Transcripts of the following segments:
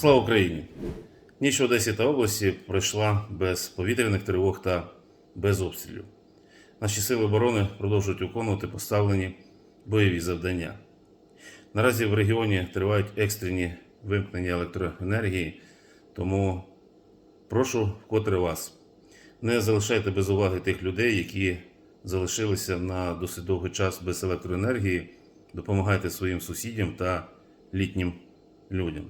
Слава Україні! Ніч Одесі та області пройшла без повітряних тривог та без обстрілів. Наші сили оборони продовжують виконувати поставлені бойові завдання. Наразі в регіоні тривають екстрені вимкнення електроенергії, тому прошу вкотре вас. Не залишайте без уваги тих людей, які залишилися на досить довгий час без електроенергії. Допомагайте своїм сусідям та літнім людям.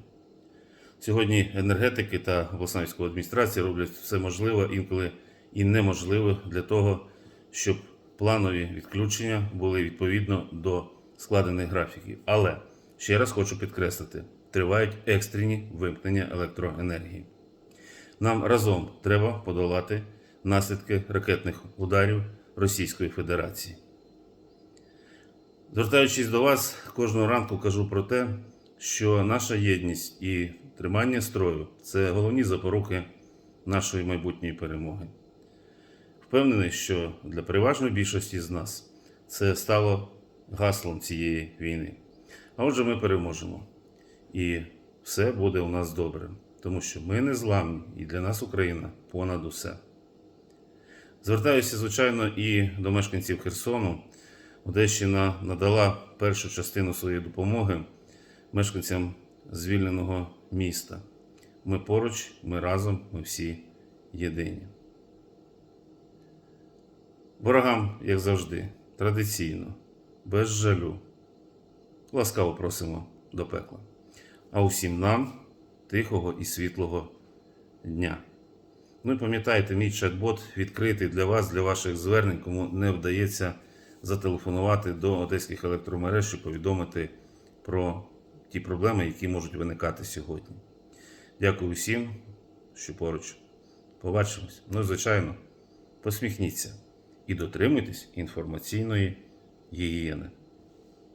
Сьогодні енергетики та обласна військова адміністрація роблять все можливе, інколи і неможливе для того, щоб планові відключення були відповідно до складених графіків. Але ще раз хочу підкреслити: тривають екстрені вимкнення електроенергії. Нам разом треба подолати наслідки ракетних ударів Російської Федерації. Звертаючись до вас, кожного ранку кажу про те, що наша єдність і тримання строю це головні запоруки нашої майбутньої перемоги. Впевнений, що для переважної більшості з нас це стало гаслом цієї війни. А отже, ми переможемо. І все буде у нас добре, тому що ми не зламні, і для нас Україна понад усе. Звертаюся, звичайно, і до мешканців Херсону. Одещина надала першу частину своєї допомоги мешканцям звільненого міста. Ми поруч, ми разом, ми всі єдині. Ворогам, як завжди, традиційно, без жалю. Ласкаво просимо до пекла. А усім нам тихого і світлого дня. Ну і пам'ятайте, мій чат-бот відкритий для вас, для ваших звернень, кому не вдається зателефонувати до одеських електромереж і повідомити про ті проблеми, які можуть виникати сьогодні. Дякую всім, що поруч. Побачимось. Ну звичайно, посміхніться і дотримуйтесь інформаційної гігієни.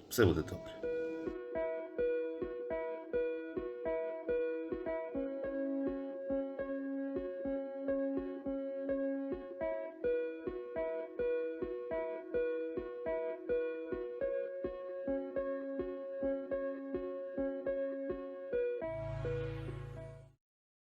Все буде добре.